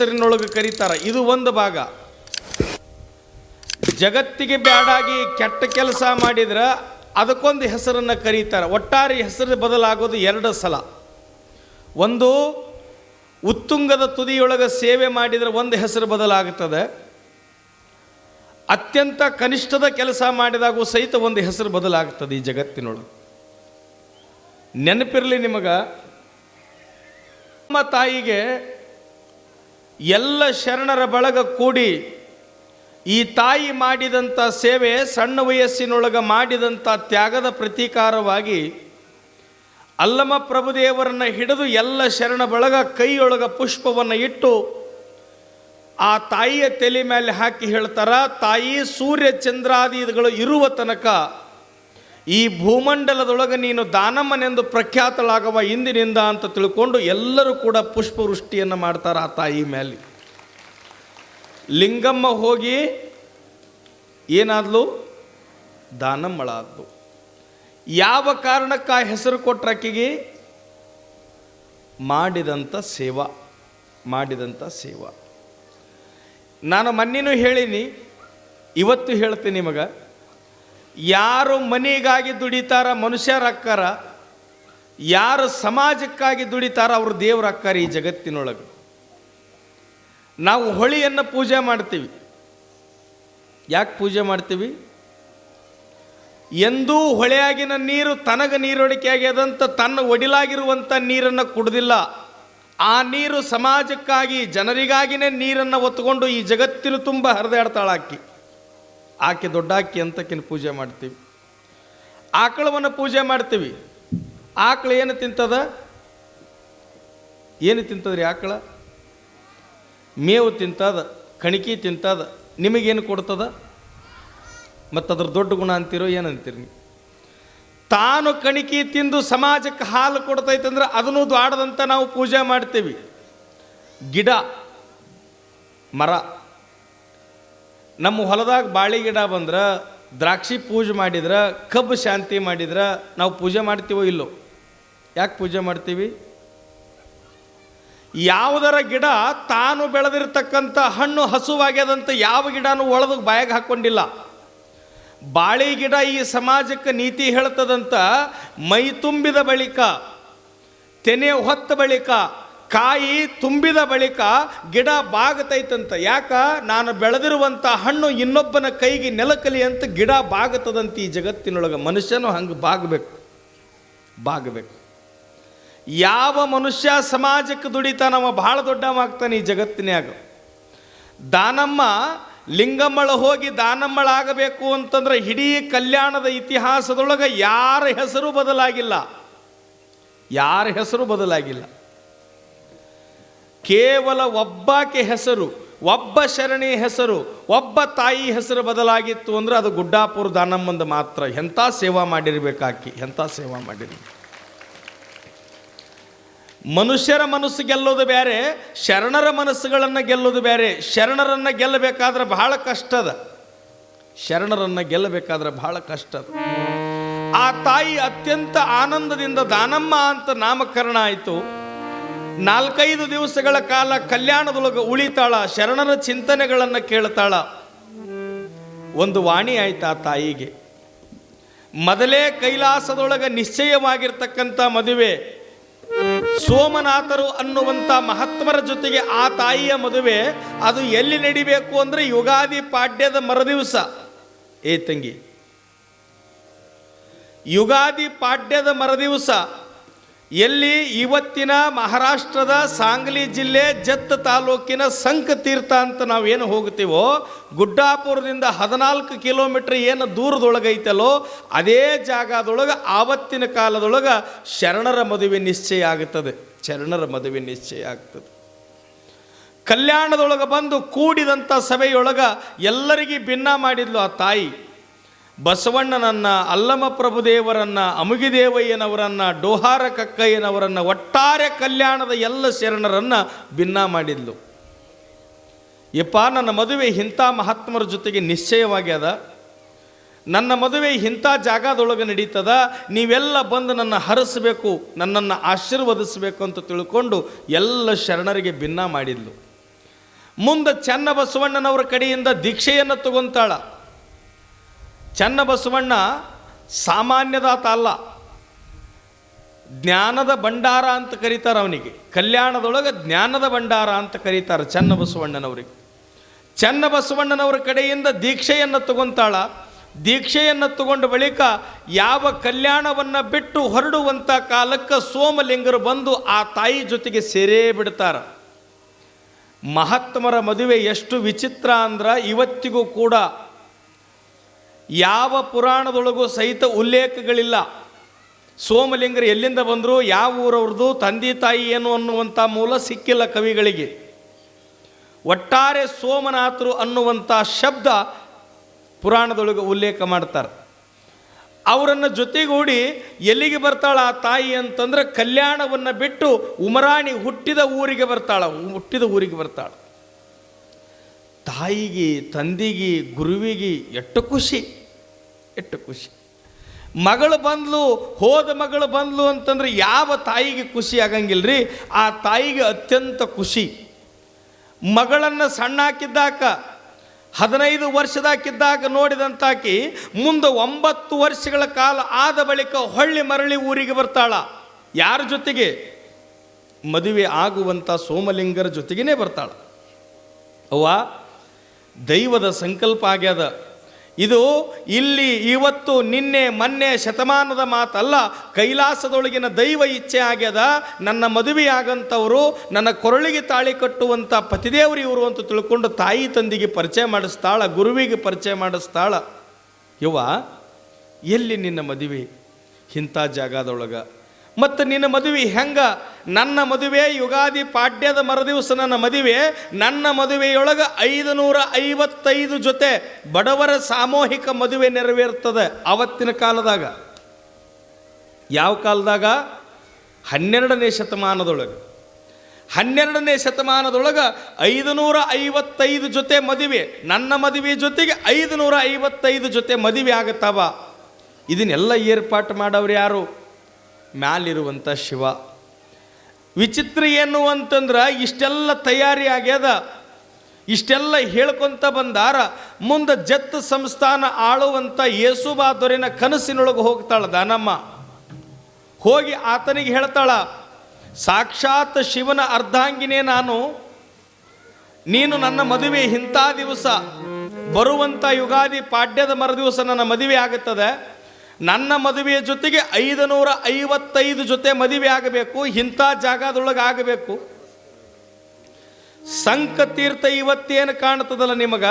ಹೆಸರಿನೊಳಗೆ ಕರೀತಾರ. ಇದು ಒಂದು ಭಾಗ. ಜಗತ್ತಿಗೆ ಬ್ಯಾಡಾಗಿ ಕೆಟ್ಟ ಕೆಲಸ ಮಾಡಿದ್ರೆ ಅದಕ್ಕೊಂದು ಹೆಸರನ್ನು ಕರೀತಾರೆ. ಒಟ್ಟಾರೆ ಹೆಸರು ಬದಲಾಗೋದು ಎರಡು ಸಲ. ಒಂದು, ಉತ್ತುಂಗದ ತುದಿಯೊಳಗೆ ಸೇವೆ ಮಾಡಿದರೆ ಒಂದು ಹೆಸರು ಬದಲಾಗುತ್ತದೆ ಅತ್ಯಂತ ಕನಿಷ್ಠದ ಕೆಲಸ ಮಾಡಿದಾಗೂ ಸಹಿತ ಒಂದು ಹೆಸರು ಬದಲಾಗ್ತದೆ ಈ ಜಗತ್ತಿನೊಳಗೆ. ನೆನಪಿರಲಿ ನಿಮಗೆ. ನಮ್ಮ ತಾಯಿಗೆ ಎಲ್ಲ ಶರಣರ ಬಳಗ ಕೂಡಿ ಈ ತಾಯಿ ಮಾಡಿದಂಥ ಸೇವೆ ಸಣ್ಣ ವಯಸ್ಸಿನೊಳಗೆ ಮಾಡಿದಂಥ ತ್ಯಾಗದ ಪ್ರತೀಕಾರವಾಗಿ ಅಲ್ಲಮ ಪ್ರಭುದೇವರನ್ನು ಹಿಡಿದು ಎಲ್ಲ ಶರಣ ಬಳಗ ಕೈಯೊಳಗ ಪುಷ್ಪವನ್ನು ಇಟ್ಟು ಆ ತಾಯಿಯ ತಲೆ ಮೇಲೆ ಹಾಕಿ ಹೇಳ್ತಾರ, ತಾಯಿ, ಸೂರ್ಯ ಚಂದ್ರಾದಿಗಳು ಇರುವ ತನಕ ಈ ಭೂಮಂಡಲದೊಳಗೆ ನೀನು ದಾನಮ್ಮನೆಂದು ಪ್ರಖ್ಯಾತಳಾಗವ ಇಂದಿನಿಂದ ಅಂತ ತಿಳ್ಕೊಂಡು ಎಲ್ಲರೂ ಕೂಡ ಪುಷ್ಪವೃಷ್ಟಿಯನ್ನು ಮಾಡ್ತಾರೆ ಆ ತಾಯಿ ಮೇಲೆ ಲಿಂಗಮ್ಮ ಹೋಗಿ ಏನಾದ್ಲು? ದಾನಮ್ಮಳಾದ್ಲು. ಯಾವ ಕಾರಣಕ್ಕೆ ಆ ಹೆಸರು ಕೊಟ್ರಕ್ಕಿಗೆ ಮಾಡಿದಂಥ ಸೇವಾ ಮಾಡಿದಂಥ ಸೇವಾ. ನಾನು ಮನ್ನಿನೂ ಹೇಳೀನಿ, ಇವತ್ತು ಹೇಳ್ತೀನಿ ನಿಮಗೆ ಯಾರು ಮನೆಗಾಗಿ ದುಡಿತಾರ ಮನುಷ್ಯರಕ್ಕಾರ ಯಾರು ಸಮಾಜಕ್ಕಾಗಿ ದುಡಿತಾರ ಅವ್ರು ದೇವ್ರಕ್ಕಾರ ಈ ಜಗತ್ತಿನೊಳಗೆ. ನಾವು ಹೊಳಿಯನ್ನು ಪೂಜೆ ಮಾಡ್ತೀವಿ. ಯಾಕೆ ಪೂಜೆ ಮಾಡ್ತೀವಿ? ಎಂದೂ ಹೊಳೆಯಾಗಿನ ನೀರು ತನಗ ನೀರೊಡಿಕೆ ತನ್ನ ಒಡಿಲಾಗಿರುವಂಥ ನೀರನ್ನು ಕುಡ್ದಿಲ್ಲ. ಆ ನೀರು ಸಮಾಜಕ್ಕಾಗಿ ಜನರಿಗಾಗಿನೇ ನೀರನ್ನು ಒತ್ಕೊಂಡು ಈ ಜಗತ್ತಿನ ತುಂಬ ಹರಿದಾಡ್ತಾಳ ಆಕಿ ದೊಡ್ಡಾಕಿ ಅಂತಕಿನ ಪೂಜೆ ಮಾಡ್ತೀವಿ. ಆಕಳವನ್ನು ಪೂಜೆ ಮಾಡ್ತೀವಿ. ಆಕಳು ಏನು ತಿಂತದ? ಏನು ತಿಂತದ್ರಿ ಆಕಳ? ಮೇವು ತಿಂತದ, ಕಣಿಕಿ ತಿಂತದ, ನಿಮಗೇನು ಕೊಡ್ತದ? ಮತ್ತು ಅದ್ರ ದೊಡ್ಡ ಗುಣ ಅಂತೀರೋ ಏನಂತೀರಿ ನೀವು? ತಾನು ಕಣಿಕಿ ತಿಂದು ಸಮಾಜಕ್ಕೆ ಹಾಲು ಕೊಡ್ತೈತಂದ್ರೆ ಅದನ್ನು ದ್ವಾಡದಂತ ನಾವು ಪೂಜೆ ಮಾಡ್ತೀವಿ. ಗಿಡ, ಮರ. ನಮ್ಮ ಹೊಲದಾಗ ಬಾಳೆ ಗಿಡ ಬಂದ್ರೆ, ದ್ರಾಕ್ಷಿ ಪೂಜೆ ಮಾಡಿದ್ರೆ, ಕಬ್ಬು ಶಾಂತಿ ಮಾಡಿದ್ರೆ, ನಾವು ಪೂಜೆ ಮಾಡ್ತೀವೋ ಇಲ್ಲೋ? ಯಾಕೆ ಪೂಜೆ ಮಾಡ್ತೀವಿ? ಯಾವುದರ ಗಿಡ ತಾನು ಬೆಳೆದಿರ್ತಕ್ಕಂಥ ಹಣ್ಣು ಹಸುವಾಗ್ಯದಂಥ ಯಾವ ಗಿಡನೂ ಒಳದು ಬಾಯಾಗ ಹಾಕ್ಕೊಂಡಿಲ್ಲ ಬಾಳೆ ಗಿಡ ಈ ಸಮಾಜಕ್ಕೆ ನೀತಿ ಹೇಳ್ತದಂತ ಮೈ ತುಂಬಿದ ಬಳಿಕ, ತೆನೆ ಹೊತ್ತ ಬಳಿಕ ಕಾಯಿ ತುಂಬಿದ ಬಳಿಕ ಗಿಡ ಬಾಗತೈತಂತ. ಯಾಕ? ನಾನು ಬೆಳೆದಿರುವಂಥ ಹಣ್ಣು ಇನ್ನೊಬ್ಬನ ಕೈಗೆ ನೆಲಕಲಿ ಅಂತ ಗಿಡ ಬಾಗತದಂತ ಈ ಜಗತ್ತಿನೊಳಗೆ ಮನುಷ್ಯನು ಹಂಗೆ ಬಾಗಬೇಕು. ಬಾಗಬೇಕು. ಯಾವ ಮನುಷ್ಯ ಸಮಾಜಕ್ಕೆ ದುಡಿತಾನವ ಭಾಳ ದೊಡ್ಡವಾಗ್ತಾನೆ ಈ ಜಗತ್ತಿನ್ಯಾಗ. ದಾನಮ್ಮ ಲಿಂಗಮ್ಮಳ ಹೋಗಿ ದಾನಮ್ಮಳಾಗಬೇಕು ಅಂತಂದ್ರೆ ಇಡೀ ಕಲ್ಯಾಣದ ಇತಿಹಾಸದೊಳಗೆ ಯಾರ ಹೆಸರು ಬದಲಾಗಿಲ್ಲ. ಯಾರ ಹೆಸರು ಬದಲಾಗಿಲ್ಲ. ಕೇವಲ ಒಬ್ಬಾಕೆ ಹೆಸರು, ಒಬ್ಬ ಶರಣಿ ಹೆಸರು, ಒಬ್ಬ ತಾಯಿ ಹೆಸರು ಬದಲಾಗಿತ್ತು ಅಂದರೆ ಅದು ಗುಡ್ಡಾಪುರ ದಾನಮ್ಮಂದು ಮಾತ್ರ. ಎಂಥ ಸೇವಾ ಮಾಡಿರಬೇಕಾಕಿ, ಎಂಥ ಸೇವಾ ಮಾಡಿರಿ. ಮನುಷ್ಯರ ಮನಸ್ಸು ಗೆಲ್ಲೋದು ಬೇರೆ ಶರಣರ ಮನಸ್ಸುಗಳನ್ನು ಗೆಲ್ಲೋದು ಬೇರೆ ಶರಣರನ್ನು ಗೆಲ್ಲಬೇಕಾದ್ರೆ ಬಹಳ ಕಷ್ಟದ ಶರಣರನ್ನು ಗೆಲ್ಲಬೇಕಾದ್ರೆ ಬಹಳ ಕಷ್ಟದ ಆ ತಾಯಿ ಅತ್ಯಂತ ಆನಂದದಿಂದ, ದಾನಮ್ಮ ಅಂತ ನಾಮಕರಣ ಆಯಿತು. ನಾಲ್ಕೈದು ದಿವಸಗಳ ಕಾಲ ಕಲ್ಯಾಣದೊಳಗೆ ಉಳಿತಾಳ, ಶರಣರ ಚಿಂತನೆಗಳನ್ನು ಕೇಳ್ತಾಳ. ಒಂದು ವಾಣಿ ಆಯ್ತು ಆ ತಾಯಿಗೆ. ಮೊದಲೇ ಕೈಲಾಸದೊಳಗೆ ನಿಶ್ಚಯವಾಗಿರ್ತಕ್ಕಂಥ ಮದುವೆ. ಸೋಮನಾಥರು ಅನ್ನುವಂಥ ಮಹಾತ್ಮರ ಜೊತೆಗೆ ಆ ತಾಯಿಯ ಮದುವೆ. ಅದು ಎಲ್ಲಿ ನಡಿಬೇಕು ಅಂದರೆ ಯುಗಾದಿ ಪಾಡ್ಯದ ಮರುದಿವಸ. ಏ ತಂಗಿ, ಯುಗಾದಿ ಪಾಡ್ಯದ ಮರುದಿವಸ. ಎಲ್ಲಿ ಇವತ್ತಿನ ಮಹಾರಾಷ್ಟ್ರದ ಸಾಂಗ್ಲಿ ಜಿಲ್ಲೆ ಜತ್ ತಾಲೂಕಿನ ಸಂಕ ತೀರ್ಥ ಅಂತ ನಾವೇನು ಹೋಗ್ತೀವೋ ಗುಡ್ಡಾಪುರದಿಂದ ಹದಿನಾಲ್ಕು ಕಿಲೋಮೀಟ್ರ್ ಏನು ದೂರದೊಳಗೈತಲ್ಲೋ, ಅದೇ ಜಾಗದೊಳಗೆ ಆವತ್ತಿನ ಕಾಲದೊಳಗೆ ಶರಣರ ಮದುವೆ ನಿಶ್ಚಯ ಆಗುತ್ತದೆ. ಶರಣರ ಮದುವೆ ನಿಶ್ಚಯ ಆಗ್ತದೆ ಕಲ್ಯಾಣದೊಳಗೆ ಬಂದು ಕೂಡಿದಂಥ ಸಭೆಯೊಳಗೆ ಎಲ್ಲರಿಗೆ ಭಿನ್ನ ಮಾಡಿದ್ಲು ಆ ತಾಯಿ. ಬಸವಣ್ಣನನ್ನ, ಅಲ್ಲಮ ಪ್ರಭುದೇವರನ್ನು, ಅಮುಗಿದೇವಯ್ಯನವರನ್ನ, ಡೋಹಾರ ಕಕ್ಕಯ್ಯನವರನ್ನ ಒಟ್ಟಾರೆ ಕಲ್ಯಾಣದ ಎಲ್ಲ ಶರಣರನ್ನ ಭಿನ್ನ ಮಾಡಿದ್ಲು. ಯಪ್ಪ, ನನ್ನ ಮದುವೆ ಇಂಥ ಮಹಾತ್ಮರ ಜೊತೆಗೆ ನಿಶ್ಚಯವಾಗ್ಯದ ನನ್ನ ಮದುವೆ ಇಂಥ ಜಾಗದೊಳಗೆ ನಡೀತದ. ನೀವೆಲ್ಲ ಬಂದು ನನ್ನ ಹರಸಬೇಕು, ನನ್ನನ್ನು ಆಶೀರ್ವದಿಸಬೇಕು ಅಂತ ತಿಳ್ಕೊಂಡು ಎಲ್ಲ ಶರಣರಿಗೆ ಭಿನ್ನ ಮಾಡಿದ್ಲು. ಮುಂದೆ ಚೆನ್ನ ಬಸವಣ್ಣನವರ ಕಡೆಯಿಂದ ದೀಕ್ಷೆಯನ್ನು ತಗೊಂತಾಳ. ಚೆನ್ನ ಬಸವಣ್ಣ ಸಾಮಾನ್ಯದಾತ ಅಲ್ಲ. ಜ್ಞಾನದ ಭಂಡಾರ ಅಂತ ಕರೀತಾರೆ ಅವನಿಗೆ. ಕಲ್ಯಾಣದೊಳಗೆ ಜ್ಞಾನದ ಭಂಡಾರ ಅಂತ ಕರೀತಾರೆ ಚನ್ನಬಸವಣ್ಣನವರಿಗೆ. ಚನ್ನಬಸವಣ್ಣನವರ ಚೆನ್ನ ಕಡೆಯಿಂದ ದೀಕ್ಷೆಯನ್ನು ತಗೊಂತಾಳ. ದೀಕ್ಷೆಯನ್ನು ತಗೊಂಡ ಬಳಿಕ ಯಾವ ಕಲ್ಯಾಣವನ್ನು ಬಿಟ್ಟು ಹೊರಡುವಂಥ ಕಾಲಕ್ಕೆ ಸೋಮಲಿಂಗರು ಬಂದು ಆ ತಾಯಿ ಜೊತೆಗೆ ಸೇರೇ ಬಿಡ್ತಾರೆ. ಮಹಾತ್ಮರ ಮದುವೆ ಎಷ್ಟು ವಿಚಿತ್ರ ಅಂದ್ರೆ ಇವತ್ತಿಗೂ ಕೂಡ ಯಾವ ಪುರಾಣದೊಳಗೂ ಸಹಿತ ಉಲ್ಲೇಖಗಳಿಲ್ಲ. ಸೋಮಲಿಂಗರು ಎಲ್ಲಿಂದ ಬಂದರು, ಯಾವ ಊರವ್ರದ್ದು, ತಂದೆ ತಾಯಿ ಏನು ಅನ್ನುವಂಥ ಮೂಲ ಸಿಕ್ಕಿಲ್ಲ ಕವಿಗಳಿಗೆ. ಒಟ್ಟಾರೆ ಸೋಮನಾಥರು ಅನ್ನುವಂಥ ಶಬ್ದ ಪುರಾಣದೊಳಗೆ ಉಲ್ಲೇಖ ಮಾಡ್ತಾರೆ. ಅವರನ್ನು ಜೊತೆಗೂಡಿ ಎಲ್ಲಿಗೆ ಬರ್ತಾಳ ಆ ತಾಯಿ ಅಂತಂದ್ರೆ ಕಲ್ಯಾಣವನ್ನು ಬಿಟ್ಟು ಉಮರಾಣಿ ಹುಟ್ಟಿದ ಊರಿಗೆ ಬರ್ತಾಳ, ಹುಟ್ಟಿದ ಊರಿಗೆ ಬರ್ತಾಳ. ತಾಯಿಗೆ, ತಂದಿಗೆ, ಗುರುವಿಗೆ ಎಷ್ಟು ಖುಷಿ. ಎಷ್ಟು ಖುಷಿ. ಮಗಳು ಬಂದ್ಲು, ಹೋದ ಮಗಳು ಬಂದ್ಲು ಅಂತಂದ್ರೆ ಯಾವ ತಾಯಿಗೆ ಖುಷಿ ಆಗಂಗಿಲ್ರಿ? ಆ ತಾಯಿಗೆ ಅತ್ಯಂತ ಖುಷಿ. ಮಗಳನ್ನು ಸಣ್ಣ ಹಾಕಿದ್ದಾಕ ಹದಿನೈದು ವರ್ಷದಾಕಿದ್ದಾಗ ನೋಡಿದಂತಾಕಿ, ಮುಂದೆ ಒಂಬತ್ತು ವರ್ಷಗಳ ಕಾಲ ಆದ ಬಳಿಕ ಹೊಳ್ಳಿ ಮರಳಿ ಊರಿಗೆ ಬರ್ತಾಳ. ಯಾರ ಜೊತೆಗೆ? ಮದುವೆ ಆಗುವಂಥ ಸೋಮಲಿಂಗರ ಜೊತೆಗೇ ಬರ್ತಾಳ. ಅವ್ವ, ದೈವದ ಸಂಕಲ್ಪ ಆಗ್ಯದ. ಇದು ಇಲ್ಲಿ ಇವತ್ತು ನಿನ್ನೆ ಮೊನ್ನೆ ಶತಮಾನದ ಮಾತಲ್ಲ, ಕೈಲಾಸದೊಳಗಿನ ದೈವ ಇಚ್ಛೆ ಆಗ್ಯದ, ನನ್ನ ಮದುವೆಯಾಗಂಥವರು ನನ್ನ ಕೊರಳಿಗೆ ತಾಳಿ ಕಟ್ಟುವಂಥ ಪತಿದೇವರು ಇವರು ಅಂತ ತಿಳ್ಕೊಂಡು ತಾಯಿ ತಂದಿಗೆ ಪರಿಚಯ ಮಾಡಿಸ್ತಾಳ, ಗುರುವಿಗೆ ಪರಿಚಯ ಮಾಡಿಸ್ತಾಳ. ಇವ ಎಲ್ಲಿ ನಿನ್ನ ಮದುವೆ? ಇಂಥ ಜಾಗದೊಳಗ. ಮತ್ತು ನಿನ್ನ ಮದುವೆ ಹೆಂಗ? ನನ್ನ ಮದುವೆ ಯುಗಾದಿ ಪಾಡ್ಯದ ಮರದಿವಸ ನನ್ನ ಮದುವೆ. ನನ್ನ ಮದುವೆಯೊಳಗೆ ಐದು ನೂರ ಐವತ್ತೈದು ಜೊತೆ ಬಡವರ ಸಾಮೂಹಿಕ ಮದುವೆ ನೆರವೇರ್ತದೆ ಆವತ್ತಿನ ಕಾಲದಾಗ. ಯಾವ ಕಾಲದಾಗ? ಹನ್ನೆರಡನೇ ಶತಮಾನದೊಳಗೆ. ಹನ್ನೆರಡನೇ ಶತಮಾನದೊಳಗೆ ಐದು ನೂರ ಐವತ್ತೈದು ಜೊತೆ ಮದುವೆ. ನನ್ನ ಮದುವೆ ಜೊತೆಗೆ ಐದು ನೂರ ಐವತ್ತೈದು ಜೊತೆ ಮದುವೆ ಆಗತ್ತವ. ಇದನ್ನೆಲ್ಲ ಏರ್ಪಾಟು ಮಾಡೋರು ಯಾರು? ಮ್ಯಾಲಿರುವಂಥ ಶಿವ. ವಿಚಿತ್ರ ಏನು ಅಂತಂದ್ರೆ ಇಷ್ಟೆಲ್ಲ ತಯಾರಿ ಆಗ್ಯದ. ಇಷ್ಟೆಲ್ಲ ಹೇಳ್ಕೊತ ಬಂದಾರ. ಮುಂದೆ ಜತ್ ಸಂಸ್ಥಾನ ಆಳುವಂಥ ಯೇಸುಬಾದೊರಿನ ಕನಸಿನೊಳಗೆ ಹೋಗ್ತಾಳ ದಾನಮ್ಮ. ಹೋಗಿ ಆತನಿಗೆ ಹೇಳ್ತಾಳ, ಸಾಕ್ಷಾತ್ ಶಿವನ ಅರ್ಧಾಂಗಿನೇ ನಾನು. ನೀನು ನನ್ನ ಮದುವೆ ಇಂಥ ದಿವಸ. ಬರುವಂಥ ಯುಗಾದಿ ಪಾಡ್ಯದ ಮರುದಿವಸ ನನ್ನ ಮದುವೆ ಆಗುತ್ತದೆ. ನನ್ನ ಮದುವೆಯ ಜೊತೆಗೆ ಐದು ನೂರ ಐವತ್ತೈದು ಜೊತೆ ಮದುವೆ ಆಗಬೇಕು, ಇಂಥ ಜಾಗದೊಳಗೆ ಆಗಬೇಕು. ಸಂಕ ತೀರ್ಥ ಇವತ್ತೇನು ಕಾಣ್ತದಲ್ಲ ನಿಮಗ?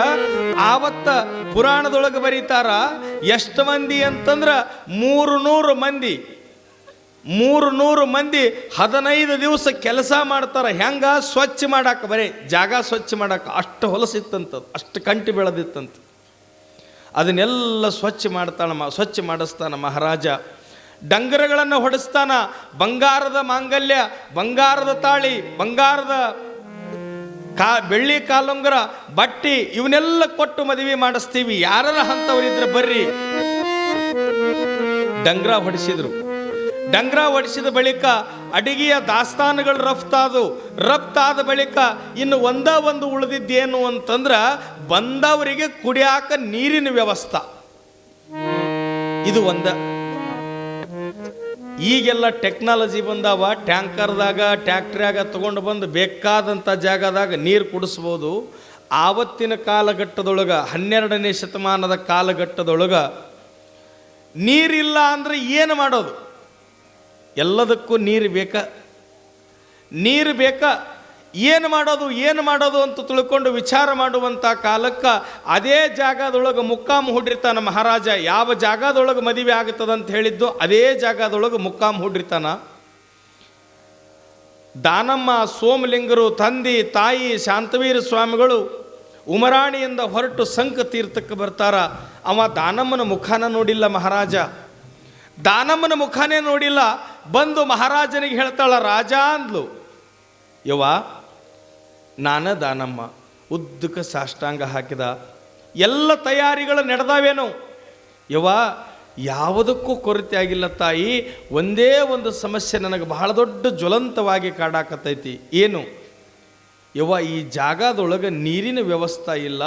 ಆವತ್ತ ಪುರಾಣದೊಳಗೆ ಬರೀತಾರ, ಎಷ್ಟು ಮಂದಿ ಅಂತಂದ್ರ ಮೂರು ನೂರು ಮಂದಿ. ಮೂರು ನೂರು ಮಂದಿ ಹದಿನೈದು ದಿವಸ ಕೆಲಸ ಮಾಡ್ತಾರ, ಹೆಂಗ ಸ್ವಚ್ಛ ಮಾಡಾಕ ಬರೀ? ಜಾಗ ಸ್ವಚ್ಛ ಮಾಡಾಕ ಅಷ್ಟು ಹೊಲಸಿತ್ತಂತ ಅಷ್ಟು ಕಂಟಿ ಬೆಳೆದಿತ್ತಂತ ಅದನ್ನೆಲ್ಲ ಸ್ವಚ್ಛ ಮಾಡ್ತಾನ ಸ್ವಚ್ಛ ಮಾಡಿಸ್ತಾನ ಮಹಾರಾಜ. ಡಂಗರಗಳನ್ನು ಹೊಡೆಸ್ತಾನ, ಬಂಗಾರದ ಮಾಂಗಲ್ಯ, ಬಂಗಾರದ ತಾಳಿ, ಬಂಗಾರದ ಕಾ, ಬೆಳ್ಳಿ ಕಾಲುಂಗರ, ಬಟ್ಟಿ, ಇವನ್ನೆಲ್ಲ ಕೊಟ್ಟು ಮದುವೆ ಮಾಡಿಸ್ತೀವಿ. ಯಾರ ಹಂತವರಿದ್ರೆ ಬರ್ರಿ. ಡಂಗ್ರ ಹೊಡಿಸಿದ್ರು. ಡಂಗ್ರ ಒಡಿಸಿದ ಬಳಿಕ ಅಡಿಗೆಯ ದಾಸ್ತಾನುಗಳು ರಫ್ತಾದವು ರಫ್ತಾದ ಬಳಿಕ ಇನ್ನು ಒಂದ ಒಂದು ಉಳಿದಿದ್ದೇನು ಅಂತಂದ್ರ ಬಂದವರಿಗೆ ಕುಡಿಯಾಕ ನೀರಿನ ವ್ಯವಸ್ಥೆ. ಇದು ಒಂದ. ಈಗೆಲ್ಲ ಟೆಕ್ನಾಲಜಿ ಬಂದಾವ, ಟ್ಯಾಂಕರ್ದಾಗ, ಟ್ಯಾಕ್ಟ್ರಿಯಾಗ ತಗೊಂಡು ಬಂದು ಬೇಕಾದಂಥ ಜಾಗದಾಗ ನೀರು ಕುಡಿಸ್ಬೋದು. ಆವತ್ತಿನ ಕಾಲಘಟ್ಟದೊಳಗೆ, ಹನ್ನೆರಡನೇ ಶತಮಾನದ ಕಾಲಘಟ್ಟದೊಳಗೆ ನೀರಿಲ್ಲ ಅಂದರೆ ಏನು ಮಾಡೋದು? ಎಲ್ಲದಕ್ಕೂ ನೀರು ಬೇಕ. ನೀರು ಬೇಕ, ಏನು ಮಾಡೋದು ಏನು ಮಾಡೋದು ಅಂತ ತಿಳ್ಕೊಂಡು ವಿಚಾರ ಮಾಡುವಂಥ ಕಾಲಕ್ಕೆ ಅದೇ ಜಾಗದೊಳಗೆ ಮುಕ್ಕಾಮ್ ಹುಡಿರ್ತಾನ ಮಹಾರಾಜ. ಯಾವ ಜಾಗದೊಳಗೆ ಮದುವೆ ಆಗುತ್ತದೆ ಅಂತ ಹೇಳಿದ್ದು ಅದೇ ಜಾಗದೊಳಗೆ ಮುಕ್ಕಾಮ್ ಹುಡಿರ್ತಾನ. ದಾನಮ್ಮ, ಸೋಮಲಿಂಗರು, ತಂದಿ, ತಾಯಿ, ಶಾಂತವೀರ ಸ್ವಾಮಿಗಳು ಉಮರಾಣಿಯಿಂದ ಹೊರಟು ಸಂಕ ತೀರ್ಥಕ್ಕೆ ಬರ್ತಾರ. ಅವ ದಾನಮ್ಮನ ಮುಖಾನ ನೋಡಿಲ್ಲ ಮಹಾರಾಜ. ದಾನಮ್ಮನ ಮುಖಾನೇ ನೋಡಿಲ್ಲ. ಬಂದು ಮಹಾರಾಜನಿಗೆ ಹೇಳ್ತಾಳ, ರಾಜ ಅಂದ್ಲು. ಯವ್ವ, ನಾನ ದಾನಮ್ಮ, ಉದ್ದಕ್ಕೆ ಸಾಷ್ಟಾಂಗ ಹಾಕಿದ. ಎಲ್ಲ ತಯಾರಿಗಳು ನಡೆದಾವೇನು? ಯವ್ವ, ಯಾವುದಕ್ಕೂ ಕೊರತೆ ಆಗಿಲ್ಲ ತಾಯಿ. ಒಂದೇ ಒಂದು ಸಮಸ್ಯೆ ನನಗೆ ಬಹಳ ದೊಡ್ಡ ಜ್ವಲಂತವಾಗಿ ಕಾಡಾಕತ್ತೈತಿ. ಏನು? ಯವ್ವ, ಈ ಜಾಗದೊಳಗೆ ನೀರಿನ ವ್ಯವಸ್ಥೆ ಇಲ್ಲ.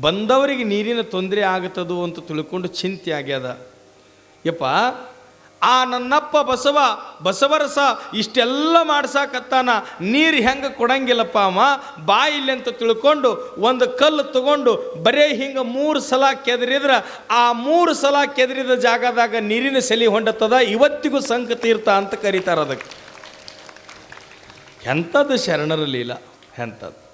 ಬಂದವರಿಗೆ ನೀರಿನ ತೊಂದರೆ ಆಗತ್ತದು ಅಂತ ತಿಳ್ಕೊಂಡು ಚಿಂತೆ ಆಗ್ಯದ. ಯಪ್ಪ ಆ ನನ್ನಪ್ಪ ಬಸವ, ಬಸವರಸ ಇಷ್ಟೆಲ್ಲ ಮಾಡ್ಸಾಕತ್ತಾನ. ನೀರು ಹೆಂಗೆ ಕೊಡಂಗಿಲ್ಲಪ್ಪ ಅಮ್ಮ ಬಾಯಿಲಿ ಅಂತ ತಿಳ್ಕೊಂಡು ಒಂದು ಕಲ್ಲು ತಗೊಂಡು ಬರೇ ಹಿಂಗೆ ಮೂರು ಸಲ ಕೆದರಿದ್ರೆ, ಆ ಮೂರು ಸಲ ಕೆದರಿದ ಜಾಗದಾಗ ನೀರಿನ ಸೆಲಿ ಹೊಂಡತ್ತದ. ಇವತ್ತಿಗೂ ಸಂಕ ತೀರ್ಥ ಅಂತ ಕರೀತಾರೆ ಅದಕ್ಕೆ. ಎಂಥದ್ದು ಶರಣರ ಲೀಲ, ಎಂಥದ್ದು.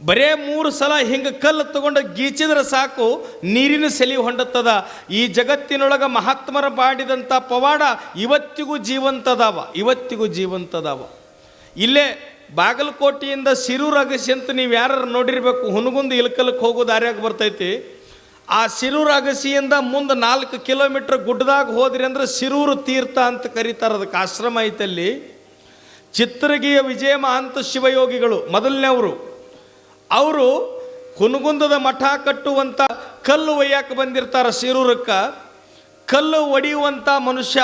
ಬರೇ ಮೂರು ಸಲ ಹಿಂಗೆ ಕಲ್ಲು ತಗೊಂಡು ಗೀಚಿದ್ರೆ ಸಾಕು, ನೀರಿನ ಸೆಲಿ ಹೊಂಡತ್ತದ. ಈ ಜಗತ್ತಿನೊಳಗೆ ಮಹಾತ್ಮರ ಮಾಡಿದಂಥ ಪವಾಡ ಇವತ್ತಿಗೂ ಜೀವಂತದಾವ ಇವತ್ತಿಗೂ ಜೀವಂತದಾವ. ಇಲ್ಲೇ ಬಾಗಲಕೋಟೆಯಿಂದ ಸಿರೂರು ಅಗಸಿ ಅಂತ ನೀವು ಯಾರು ನೋಡಿರಬೇಕು, ಹುನಗುಂದ ಇಲ್ಕಲಕ್ಕೆ ಹೋಗೋ ದಾರಿಯಾಗಿ ಬರ್ತೈತಿ. ಆ ಸಿರೂರು ಅಗಸಿಯಿಂದ ಮುಂದೆ ನಾಲ್ಕು ಕಿಲೋಮೀಟ್ರ್ ಗುಡ್ಡದಾಗ ಹೋದ್ರಿ ಅಂದ್ರೆ ಸಿರೂರು ತೀರ್ಥ ಅಂತ ಕರೀತಾರೆ ಅದಕ್ಕೆ ಆಶ್ರಮ ಐತಲ್ಲಿ. ಚಿತ್ರಗಿಯ ವಿಜಯ ಮಹಾಂತ ಶಿವಯೋಗಿಗಳು, ಮೊದಲನೇವರು. ಅವರು ಹುನಗುಂದದ ಮಠ ಕಟ್ಟುವಂಥ ಕಲ್ಲು ಒಯ್ಯಕ್ಕೆ ಬಂದಿರ್ತಾರೆ ಸೀರೂರಕ್ಕೆ. ಕಲ್ಲು ಒಡೆಯುವಂಥ ಮನುಷ್ಯ,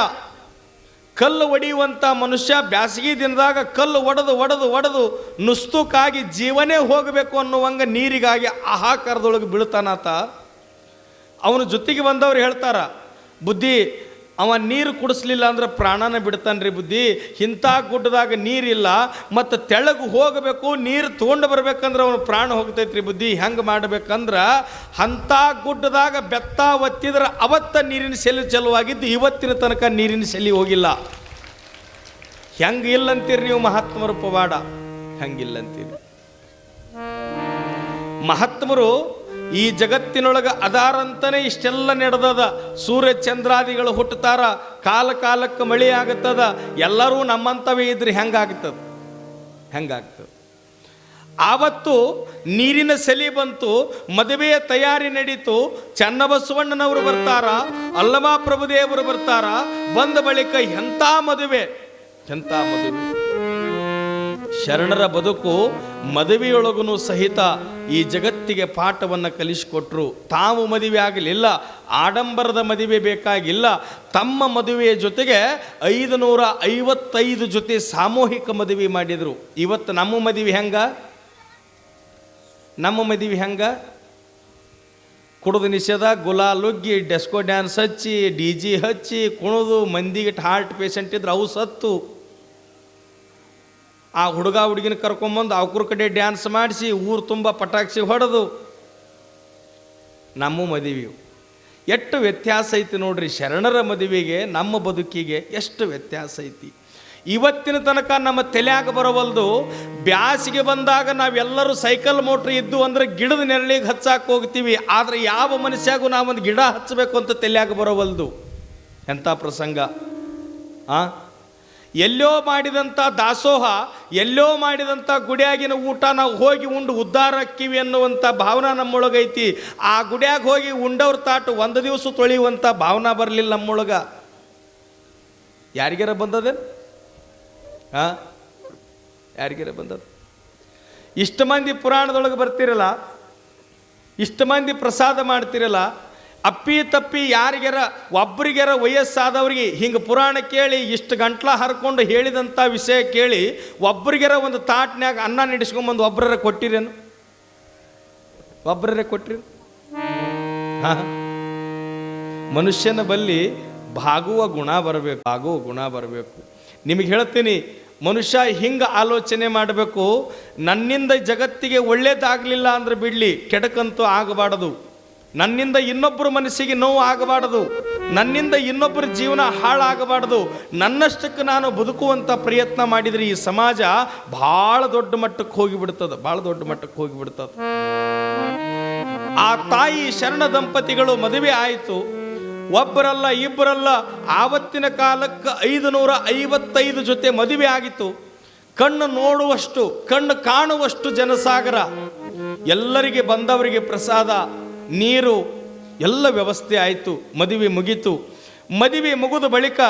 ಕಲ್ಲು ಒಡೆಯುವಂಥ ಮನುಷ್ಯ ಬ್ಯಾಸಗಿ ದಿನದಾಗ ಕಲ್ಲು ಒಡೆದು ಒಡೆದು ಒಡೆದು ನುಸ್ತುಕಾಗಿ ಜೀವನೇ ಹೋಗಬೇಕು ಅನ್ನುವಂಗ ನೀರಿಗಾಗಿ ಆಹಾಕಾರದೊಳಗೆ ಬೀಳ್ತಾನಾತ. ಅವನ ಜೊತೆಗೆ ಬಂದವರು ಹೇಳ್ತಾರ, ಬುದ್ಧಿ ಅವ ನೀರು ಕುಡಿಸ್ಲಿಲ್ಲ ಅಂದ್ರೆ ಪ್ರಾಣನ ಬಿಡ್ತಾನ್ರಿ ಬುದ್ಧಿ. ಇಂಥ ಗುಡ್ಡದಾಗ ನೀರಿಲ್ಲ, ಮತ್ತು ತೆಳಗೆ ಹೋಗಬೇಕು, ನೀರು ತೊಗೊಂಡು ಬರ್ಬೇಕಂದ್ರೆ ಅವನು ಪ್ರಾಣ ಹೋಗ್ತೈತ್ರಿ ಬುದ್ಧಿ. ಹೆಂಗೆ ಮಾಡ್ಬೇಕಂದ್ರೆ ಅಂಥ ಗುಡ್ಡದಾಗ ಬೆತ್ತ ಒತ್ತಿದ್ರೆ ಅವತ್ತ ನೀರಿನ ಸೆಲೆ ಚಲುವಾಗಿದ್ದು ಇವತ್ತಿನ ತನಕ ನೀರಿನ ಸೆಲಿ ಹೋಗಿಲ್ಲ. ಹೆಂಗೆ ಇಲ್ಲಂತೀರಿ ನೀವು ಮಹಾತ್ಮರು ಪವಾಡ? ಹೆಂಗಿಲ್ಲಂತೀರಿ? ಮಹಾತ್ಮರು ಈ ಜಗತ್ತಿನೊಳಗೆ ಅದಾರಂತನೆ ಇಷ್ಟೆಲ್ಲ ನಡೆದದ. ಸೂರ್ಯ ಚಂದ್ರಾದಿಗಳು ಹುಟ್ಟುತ್ತಾರ, ಕಾಲ ಕಾಲಕ್ಕೆ ಮಳೆ ಆಗುತ್ತದ. ಎಲ್ಲರೂ ನಮ್ಮಂಥವೇ ಇದ್ರೆ ಹೆಂಗಾಗ್ತದ? ಹೆಂಗಾಗ್ತದ? ಆವತ್ತು ನೀರಿನ ಸೆಲಿ ಬಂತು, ಮದುವೆಯ ತಯಾರಿ ನಡೀತು. ಚನ್ನಬಸವಣ್ಣನವರು ಬರ್ತಾರ ಅಲ್ಲಮಾ ಪ್ರಭುದೇವರು ಬರ್ತಾರ. ಬಂದ ಬಳಿಕ ಎಂಥ ಮದುವೆ? ಎಂಥ ಮದುವೆ? ಶರಣರ ಬದುಕು ಮದುವೆಯೊಳಗೂ ಸಹಿತ ಈ ಜಗತ್ತಿಗೆ ಪಾಠವನ್ನು ಕಲಿಸಿಕೊಟ್ರು. ತಾವು ಮದುವೆ ಆಗಲಿಲ್ಲ, ಆಡಂಬರದ ಮದುವೆ ಬೇಕಾಗಿಲ್ಲ. ತಮ್ಮ ಮದುವೆಯ ಜೊತೆಗೆ ಐದು ನೂರ ಐವತ್ತೈದು ಜೊತೆ ಸಾಮೂಹಿಕ ಮದುವೆ ಮಾಡಿದರು. ಇವತ್ತು ನಮ್ಮ ಮದುವೆ ಹೆಂಗ? ನಮ್ಮ ಮದುವೆ ಹೆಂಗ? ಕುಡಿದು ನಿಷೇಧ ಗುಲಾಲುಗ್ಗಿ ಡೆಸ್ಕೋ ಡ್ಯಾನ್ಸ್ ಹಚ್ಚಿ, ಡಿ ಜಿ ಹಚ್ಚಿ, ಕುಣಿದು, ಮಂದಿಗೆ ಹಾರ್ಟ್ ಪೇಷಂಟ್ ಇದ್ರೆ ಅವು ಸತ್ತು. ಆ ಹುಡುಗ ಹುಡುಗಿನ ಕರ್ಕೊಂಬಂದು ಅವ್ರ ಕಡೆ ಡ್ಯಾನ್ಸ್ ಮಾಡಿಸಿ ಊರು ತುಂಬ ಪಟಾಕ್ಷಿ ಹೊಡೆದು ನಮ್ಮ ಮದುವೆಯು. ಎಷ್ಟು ವ್ಯತ್ಯಾಸ ಐತಿ ನೋಡ್ರಿ, ಶರಣರ ಮದುವೆಗೆ, ನಮ್ಮ ಬದುಕಿಗೆ ಎಷ್ಟು ವ್ಯತ್ಯಾಸ ಐತಿ. ಇವತ್ತಿನ ತನಕ ನಮ್ಮ ತಲೆಯಾಗ ಬರವಲ್ದು, ಬ್ಯಾಸಿಗೆ ಬಂದಾಗ ನಾವೆಲ್ಲರೂ ಸೈಕಲ್ ಮೋಟ್ರ್ ಇದ್ದು ಅಂದ್ರೆ ಗಿಡದ ನೆರಳಿಗೆ ಹಚ್ಚಾಕೆ ಹೋಗ್ತೀವಿ. ಆದರೆ ಯಾವ ಮನುಷ್ಯಾಗೂ ನಾವೊಂದು ಗಿಡ ಹಚ್ಚಬೇಕು ಅಂತ ತಲೆಯಾಗ ಬರವಲ್ದು. ಎಂಥ ಪ್ರಸಂಗ? ಆ? ಎಲ್ಲೋ ಮಾಡಿದಂಥ ದಾಸೋಹ, ಎಲ್ಲೋ ಮಾಡಿದಂಥ ಗುಡಿಯಾಗಿನ ಊಟ, ನಾವು ಹೋಗಿ ಉಂಡು ಉದ್ಧಾರ ಅಕ್ಕಿವಿ ಅನ್ನುವಂಥ ಭಾವನೆ ನಮ್ಮೊಳಗೈತಿ. ಆ ಗುಡಿಯಾಗ ಹೋಗಿ ಉಂಡವ್ರ ತಾಟು ಒಂದು ದಿವಸ ತೊಳೆಯುವಂಥ ಭಾವನೆ ಬರಲಿಲ್ಲ ನಮ್ಮೊಳಗ. ಯಾರಿಗಾರ ಬಂದದೇನು ಹಾ ಯಾರಿಗಾರ ಬಂದದ? ಇಷ್ಟು ಮಂದಿ ಪುರಾಣದೊಳಗೆ ಬರ್ತಿರಲ್ಲ, ಇಷ್ಟು ಮಂದಿ ಪ್ರಸಾದ ಮಾಡ್ತಿರಲ್ಲ ಅಪ್ಪಿ ತಪ್ಪಿ ಯಾರಿಗಾರ ಒಬ್ರಿಗಾರ ವಯಸ್ಸಾದವ್ರಿಗೆ ಹಿಂಗೆ ಪುರಾಣ ಕೇಳಿ ಇಷ್ಟು ಗಂಟ್ಲ ಹರ್ಕೊಂಡು ಹೇಳಿದಂಥ ವಿಷಯ ಕೇಳಿ ಒಬ್ರಿಗಾರ ಒಂದು ತಾಟ್ನ್ಯಾಗ ಅನ್ನ ನಡೆಸ್ಕೊಂಬಂದು ಒಬ್ಬರರ ಕೊಟ್ಟಿರೇನು? ಒಬ್ಬರೇ ಕೊಟ್ಟಿರಿ ಹಾಂ. ಮನುಷ್ಯನ ಬಲ್ಲಿ ಭಾಗುವ ಗುಣ ಬರಬೇಕು, ಭಾಗುವ ಗುಣ ಬರಬೇಕು. ನಿಮಗೆ ಹೇಳ್ತೀನಿ, ಮನುಷ್ಯ ಹಿಂಗೆ ಆಲೋಚನೆ ಮಾಡಬೇಕು, ನನ್ನಿಂದ ಜಗತ್ತಿಗೆ ಒಳ್ಳೇದಾಗಲಿಲ್ಲ ಅಂದ್ರೆ ಬಿಡಲಿ, ಕೆಡಕಂತೂ ಆಗಬಾರದು. ನನ್ನಿಂದ ಇನ್ನೊಬ್ಬರ ಮನಸ್ಸಿಗೆ ನೋವು ಆಗಬಾರದು. ನನ್ನಿಂದ ಇನ್ನೊಬ್ಬರ ಜೀವನ ಹಾಳಾಗಬಾರದು. ನನ್ನಷ್ಟಕ್ಕೆ ನಾನು ಬದುಕುವಂಥ ಪ್ರಯತ್ನ ಮಾಡಿದರೆ ಈ ಸಮಾಜ ಭಾಳ ದೊಡ್ಡ ಮಟ್ಟಕ್ಕೆ ಹೋಗಿಬಿಡ್ತದೆ, ಭಾಳ ದೊಡ್ಡ ಮಟ್ಟಕ್ಕೆ ಹೋಗಿಬಿಡ್ತದೆ. ಆ ತಾಯಿ ಶರಣ ದಂಪತಿಗಳು ಮದುವೆ ಆಯಿತು. ಒಬ್ಬರಲ್ಲ ಇಬ್ಬರಲ್ಲ ಆವತ್ತಿನ ಕಾಲಕ್ಕೆ ಐದು ನೂರ ಐವತ್ತೈದು ಜೊತೆ ಮದುವೆ ಆಗಿತ್ತು. ಕಣ್ಣು ನೋಡುವಷ್ಟು, ಕಣ್ಣು ಕಾಣುವಷ್ಟು ಜನಸಾಗರ. ಎಲ್ಲರಿಗೆ ಬಂದವರಿಗೆ ಪ್ರಸಾದ. ನೀರು, ಎಲ್ಲ ವ್ಯವಸ್ಥೆ ಆಯಿತು, ಮದುವೆ ಮುಗೀತು. ಮದುವೆ ಮುಗಿದ ಬಳಿಕ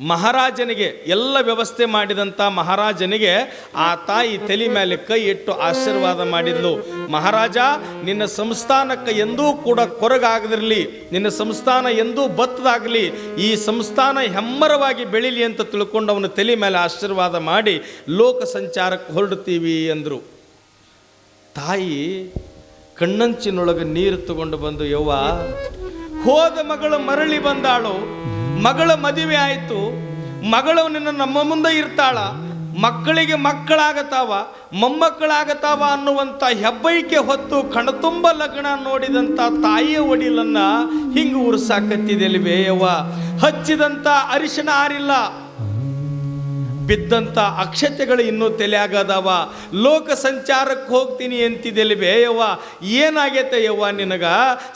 ಮಹಾರಾಜನಿಗೆ ಎಲ್ಲ ವ್ಯವಸ್ಥೆ ಮಾಡಿದಂಥ ಮಹಾರಾಜನಿಗೆ ಆ ತಾಯಿ ತಲೆ ಮೇಲೆ ಕೈ ಇಟ್ಟು ಆಶೀರ್ವಾದ ಮಾಡಿದ್ಲು. ಮಹಾರಾಜ, ನಿನ್ನ ಸಂಸ್ಥಾನಕ್ಕೆ ಎಂದೂ ಕೂಡ ಕೊರಗಾಗದಿರಲಿ, ನಿನ್ನ ಸಂಸ್ಥಾನ ಎಂದೂ ಬತ್ತದಾಗಲಿ, ಈ ಸಂಸ್ಥಾನ ಹೆಮ್ಮರವಾಗಿ ಬೆಳೀಲಿ ಅಂತ ತಿಳ್ಕೊಂಡು ಅವನ ತಲೆ ಮೇಲೆ ಆಶೀರ್ವಾದ ಮಾಡಿ ಲೋಕ ಸಂಚಾರಕ್ಕೆ ಹೊರಡ್ತೀವಿ ಅಂದರು. ತಾಯಿ ಕಣ್ಣಂಚಿನೊಳಗೆ ನೀರು ತಗೊಂಡು ಬಂದು, ಯವ್ವ, ಹೋದ ಮಗಳು ಮರಳಿ ಬಂದಾಳು, ಮಗಳ ಮದುವೆ ಆಯಿತು ಮಗಳು ನಿನ್ನ ನಮ್ಮ ಮುಂದೆ ಇರ್ತಾಳ, ಮಕ್ಕಳಿಗೆ ಮಕ್ಕಳಾಗತಾವ, ಮೊಮ್ಮಕ್ಕಳಾಗತಾವ ಅನ್ನುವಂಥ ಹೆಬ್ಬೈಕೆ ಹೊತ್ತು ಕಣತುಂಬ ಲಗ್ನ ನೋಡಿದಂಥ ತಾಯಿಯ ಒಡಿಲನ್ನ ಹಿಂಗೆ ಉರ್ಸಾಕತ್ತಿದೆಲ್ವೇ ಯವ್ವ? ಹಚ್ಚಿದಂಥ ಅರಿಶಿನ ಆರಿಲ್ಲ ಬಿದ್ದಂಥ ಅಕ್ಷತೆಗಳು ಇನ್ನೂ ತಲೆಯಾಗದವ. ಲೋಕ ಸಂಚಾರಕ್ಕೆ ಹೋಗ್ತೀನಿ ಅಂತಿದೆಲ್ವೇ ಬೇಯವ್ವ ಏನಾಗೈತೆ ಯವ್ವ ನಿನಗ?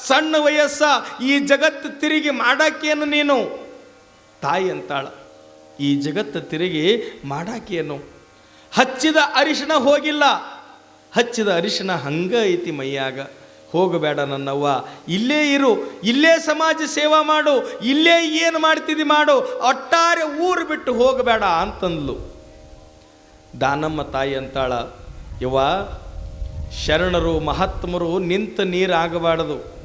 ಸಣ್ಣ ವಯಸ್ಸ, ಈ ಜಗತ್ತು ತಿರುಗಿ ಮಾಡಾಕೇನು ನೀನು? ತಾಯಿ ಅಂತಾಳ, ಈ ಜಗತ್ತು ತಿರುಗಿ ಮಾಡಾಕೇನು? ಹಚ್ಚಿದ ಅರಿಶಿಣ ಹೋಗಿಲ್ಲ. ಹಚ್ಚಿದ ಅರಿಶಿಣ ಹಂಗ ಐತಿ ಮೈಯಾಗ. ಹೋಗಬೇಡ ನನ್ನವ್ವ. ಇಲ್ಲೇ ಇರು, ಇಲ್ಲೇ ಸಮಾಜ ಸೇವಾ ಮಾಡು, ಇಲ್ಲೇ ಏನು ಮಾಡ್ತಿದ್ದಿ ಮಾಡು, ಒಟ್ಟಾರೆ ಊರು ಬಿಟ್ಟು ಹೋಗಬೇಡ ಅಂತಂದ್ಲು. ದಾನಮ್ಮ ತಾಯಿ ಅಂತಾಳ ಇವ ಶರಣರು, ಮಹಾತ್ಮರು ನಿಂತ ನೀರಾಗಬಾರದು.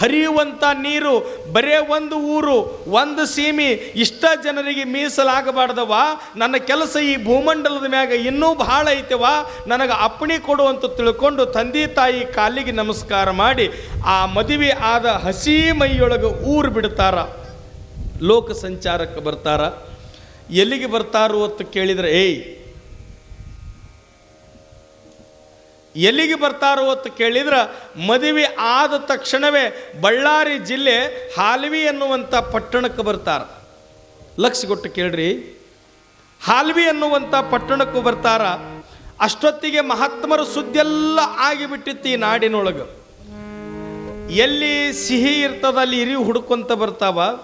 ಹರಿಯುವಂಥ ನೀರು, ಬರೇ ಒಂದು ಊರು, ಒಂದು ಸೀಮಿ ಇಷ್ಟ ಜನರಿಗೆ ಮೀಸಲಾಗಬಾರ್ದವ ನನ್ನ ಕೆಲಸ ಈ ಭೂಮಂಡಲದ ಮ್ಯಾಗ ಇನ್ನೂ ಬಹಳ ಐತೆವ ನನಗೆ ಅಪ್ಪಣೆ ಕೊಡು ಅಂತ ತಿಳ್ಕೊಂಡು ತಂದೆ ತಾಯಿ ಕಾಲಿಗೆ ನಮಸ್ಕಾರ ಮಾಡಿ ಆ ಮದುವೆ ಆದ ಹಸಿ ಮೈಯೊಳಗೆ ಊರು ಬಿಡ್ತಾರ. ಲೋಕ ಸಂಚಾರಕ್ಕೆ ಬರ್ತಾರ. ಎಲ್ಲಿಗೆ ಬರ್ತಾರೋ ಅಂತ ಕೇಳಿದರೆ, ಏಯ್ ಎಲ್ಲಿಗೆ ಬರ್ತಾರೋ ಅಂತ ಕೇಳಿದ್ರೆ ಮದುವೆ ಆದ ತಕ್ಷಣವೇ ಬಳ್ಳಾರಿ ಜಿಲ್ಲೆ ಹಾಲ್ವಿ ಅನ್ನುವಂಥ ಪಟ್ಟಣಕ್ಕೆ ಬರ್ತಾರ. ಲಕ್ಷ ಕೊಟ್ಟು ಕೇಳ್ರಿ. ಹಾಲ್ವಿ ಅನ್ನುವಂಥ ಪಟ್ಟಣಕ್ಕೂ ಬರ್ತಾರ. ಅಷ್ಟೊತ್ತಿಗೆ ಮಹಾತ್ಮರ ಸುದ್ದೆಲ್ಲ ಆಗಿಬಿಟ್ಟಿತ್ತು ಈ ನಾಡಿನೊಳಗೆ. ಎಲ್ಲಿ ಸಿಹಿ ಇರ್ತದ ಅಲ್ಲಿ ಇರಿ ಹುಡ್ಕೊಂತ ಬರ್ತಾವ.